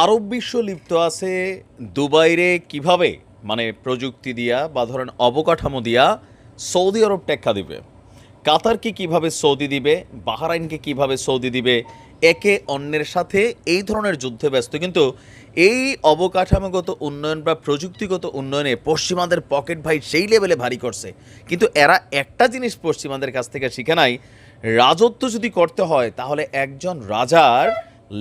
আরব বিশ্ব লিপ্ত আছে দুবাইরে কীভাবে? মানে প্রযুক্তি দিয়া বা ধরেন অবকাঠামো দিয়া সৌদি আরব টেক্কা দিবে। কাতারকে কীভাবে সৌদি দিবে? বাহারাইনকে কীভাবে সৌদি দিবে? একে অন্যের সাথে এই ধরনের যুদ্ধে ব্যস্ত। কিন্তু এই অবকাঠামোগত উন্নয়ন বা প্রযুক্তিগত উন্নয়নে পশ্চিমাদের পকেট ভাই সেই লেভেলে ভারী করছে। কিন্তু এরা একটা জিনিস পশ্চিমাদের কাছ থেকে শিখে নাই, রাজত্ব যদি করতে হয়, তাহলে একজন রাজার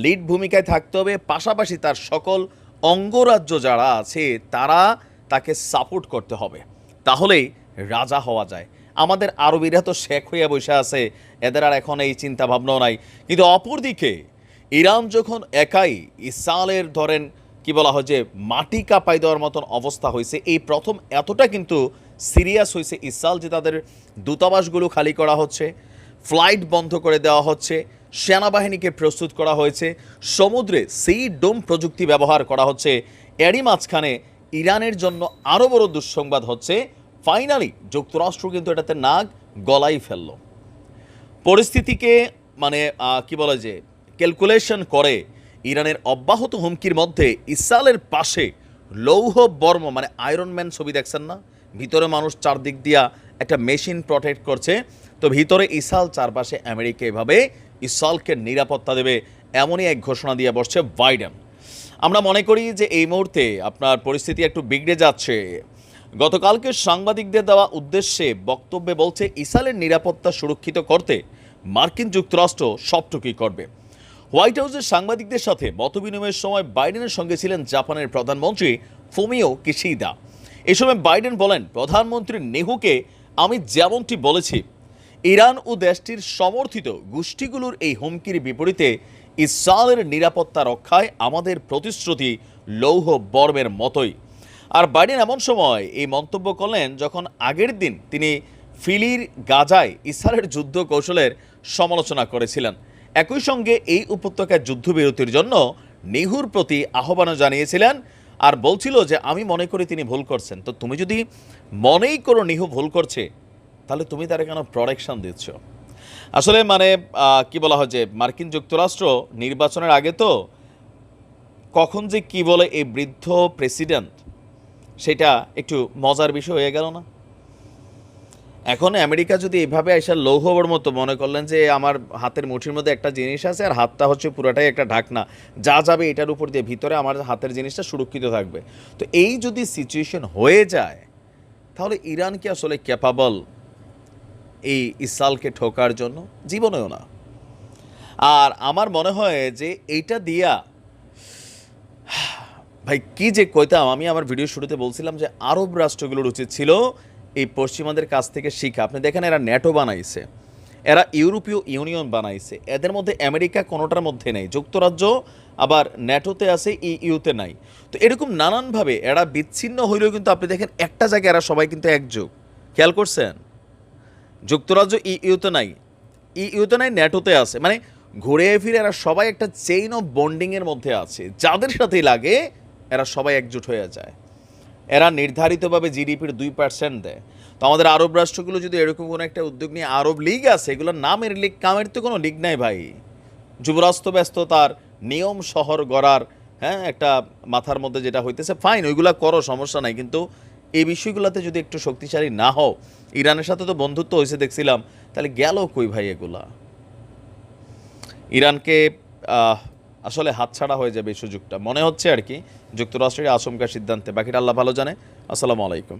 লিড ভূমিকায় থাকতে হবে। পাশাপাশি তার সকল অঙ্গরাজ্য যারা আছে, তারা তাকে সাপোর্ট করতে হবে। তাহলেই রাজা হওয়া যায়। আমাদের আরবিরা তো শেখ হইয়া বসে আছে, এদের আর এখন এই চিন্তা ভাবনাও নাই। কিন্তু অপরদিকে, ইরান যখন একাই ইসালের ধরেন, কি বলা হয় যে, মাটি কাঁপাই দেওয়ার মতন অবস্থা হয়েছে, এই প্রথম এতটা কিন্তু সিরিয়াস হয়েছে ইসাল যে তাদের দূতাবাসগুলো খালি করা হচ্ছে, ফ্লাইট বন্ধ করে দেওয়া হচ্ছে সেনাবাহিনীকে প্রস্তুত করা হয়েছে। সমুদ্রে সেই ডোম প্রযুক্তি ব্যবহার করা হচ্ছে। এরই মাঝখানে ইরানের জন্য আরও বড় দুঃসংবাদ হচ্ছে। ফাইনালি যুক্তরাষ্ট্র কিন্তু এটাতে নাক গলাই ফেলল। পরিস্থিতিকে মানে কি বলে যে, ক্যালকুলেশন করে ইরানের অব্যাহত হুমকির মধ্যে ইসরায়েলের পাশে লৌহ বর্ম মানে আয়রনম্যান ছবি দেখছেন না? ভিতরে মানুষ চারদিক দিয়া একটা মেশিন প্রটেক্ট করছে। তো ভিতরে ইসরায়েল চারপাশে আমেরিকা এভাবে ইসরায়েলকে নিরাপত্তা দেবে এমনই এক ঘোষণা দিয়ে বসছে বাইডেন। আমরা মনে করি যে এই মুহূর্তে আপনার পরিস্থিতি একটু বিগড়ে যাচ্ছে। গতকালকে সাংবাদিকদের দেওয়া উদ্দেশ্যে বক্তব্যে বলছে, ইসরায়েলের নিরাপত্তা সুরক্ষিত করতে মার্কিন যুক্তরাষ্ট্র সবটুকুই করবে। হোয়াইট হাউসের সাংবাদিকদের সাথে মতবিনিময়ের সময় বাইডেনের সঙ্গে ছিলেন জাপানের প্রধানমন্ত্রী ফুমিও কিশিদা। এ সময় বাইডেন বলেন, প্রধানমন্ত্রী নেহুকে আমি যেমনটি বলেছি ইরান ও দেশটির সমর্থিত গোষ্ঠীগুলোর এই হুমকির বিপরীতে ইসরায়েলের নিরাপত্তা রক্ষায় আমাদের প্রতিশ্রুতি লৌহ বর্মের মতোই। আর বাইডেন এমন সময় এই মন্তব্য করলেন যখন আগের দিন তিনি ফিলির গাজায় ইসরায়েলের যুদ্ধ কৌশলের সমালোচনা করেছিলেন। একই সঙ্গে এই উপত্যকায় যুদ্ধবিরতির জন্য নেহুর প্রতি আহ্বানও জানিয়েছিলেন আর বলছিল যে, আমি মনে করি তিনি ভুল করছেন। তো তুমি যদি মনেই করো নিহু ভুল করছে তাহলে তুমি তার কেন প্রোটেকশন দিচ্ছ? আসলে মানে কি বলা হয় যে, মার্কিন যুক্তরাষ্ট্র নির্বাচনের আগে তো কখন যে কি বলে এই বৃদ্ধ প্রেসিডেন্ট সেটা একটু মজার বিষয় হয়ে গেল না? এখন আমেরিকা যদি এভাবে এসে লৌহবর মতো মনে করলেন যে, আমার হাতের মুঠির মধ্যে একটা জিনিস আছে আর হাতটা হচ্ছে পুরোটাই একটা ঢাকনা, যা যাবে এটার উপর দিয়ে ভিতরে আমার হাতের জিনিসটা সুরক্ষিত থাকবে। তো এই যদি সিচুয়েশন হয়ে যায়, তাহলে ইরান কি আসলে ক্যাপাবল এই ইসালকে ঠোকার জন্য? জীবনেও না। আর আমার মনে হয় যে এইটা দিয়া, ভাই, কি যে কইতাম, আমি আমার ভিডিও শুরুতে বলছিলাম যে আরব রাষ্ট্রগুলোর উচিত ছিল এই পশ্চিমাদের কাছ থেকে শিখা আপনি দেখেন এরা ন্যাটো বানাইছে, এরা ইউরোপীয় ইউনিয়ন বানাইছে, এদের মধ্যে আমেরিকা কোনোটার মধ্যে নেই, যুক্তরাজ্য আবার ন্যাটোতে আছে ই ইউতে নাই। তো এরকম নানানভাবে এরা বিচ্ছিন্ন হইলেও কিন্তু আপনি দেখেন একটা জায়গায় এরা সবাই কিন্তু একযোগ। খেয়াল করছেন? যুক্তরাজ্য ইউতে নাই। ইউতে নাই, ন্যাটোতে আছে। মানে ঘুরে ফিরে এরা সবাই একটা চেইন অফ বন্ডিংয়ের মধ্যে আছে। যাদের সাথেই লাগে, এরা সবাই একজোট হয়ে যায়। এরা নির্ধারিতভাবে জিডিপির দুই পার্সেন্ট দেয়। তো আমাদের আরব রাষ্ট্রগুলো যদি এরকম কোনো একটা উদ্যোগ নিয়ে আরব লীগ আছে, এগুলোর নামের লীগ, কামের তো কোনো লীগ নাই ভাই। যুবরাস্ত ব্যস্ত তার নিয়ম শহর গড়ার হ্যাঁ একটা মাথার মধ্যে যেটা হইতেছে ফাইন ওইগুলা করো, সমস্যা নাই। কিন্তু এই বিষয়গুলোতে যদি একটু শক্তিশালী না হও, ইরানের সাথে তো বন্ধুত্ব হয়েছে দেখছিলাম, তাহলে গেল কই ভাই এগুলা? ইরানকে আসলে হাতছাড়া হয়ে যাবে এই সুযোগটা। মনে হচ্ছে আর কি, যুক্তরাষ্ট্রের আশঙ্কা সিদ্ধান্তে। বাকিটা আল্লাহ ভালো জানে। আসসালামু আলাইকুম।